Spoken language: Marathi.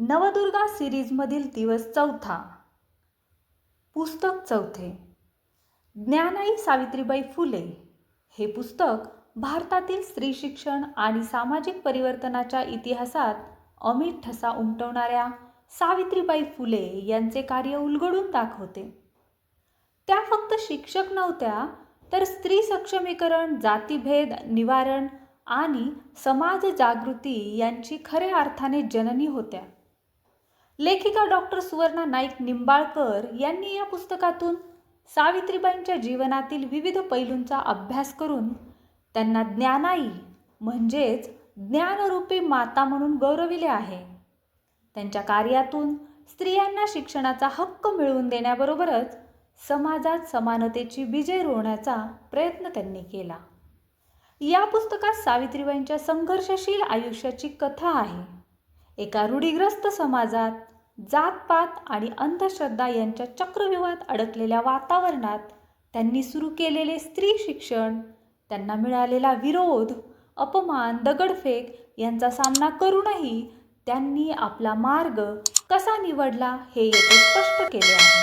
नवदुर्गा सिरीजमधील दिवस चौथा. पुस्तक चौथे. ज्ञानाई सावित्रीबाई फुले हे पुस्तक भारतातील स्त्री शिक्षण आणि सामाजिक परिवर्तनाच्या इतिहासात अमिट ठसा उमटवणाऱ्या सावित्रीबाई फुले यांचे कार्य उलगडून दाखवते. त्या फक्त शिक्षक नव्हत्या तर स्त्री सक्षमीकरण जातीभेद निवारण आणि समाज जागृती यांची खऱ्या अर्थाने जननी होत्या. लेखिका डॉक्टर सुवर्णा नाईक निंबाळकर यांनी या पुस्तकातून सावित्रीबाईंच्या जीवनातील विविध पैलूंचा अभ्यास करून त्यांना ज्ञानाई म्हणजेच ज्ञानरूपी माता म्हणून गौरविले आहे. त्यांच्या कार्यातून स्त्रियांना शिक्षणाचा हक्क मिळवून देण्याबरोबरच समाजात समानतेची विजय रोवण्याचा प्रयत्न त्यांनी केला. या पुस्तकात सावित्रीबाईंच्या संघर्षशील आयुष्याची कथा आहे. एका रूढीग्रस्त समाजात जातपात आणि अंधश्रद्धा यांच्या चक्रव्यूहात अडकलेल्या वातावरणात त्यांनी सुरू केलेले स्त्री शिक्षण त्यांना मिळालेला विरोध अपमान दगडफेक यांचा सामना करूनही त्यांनी आपला मार्ग कसा निवडला हे येथे स्पष्ट केले आहे.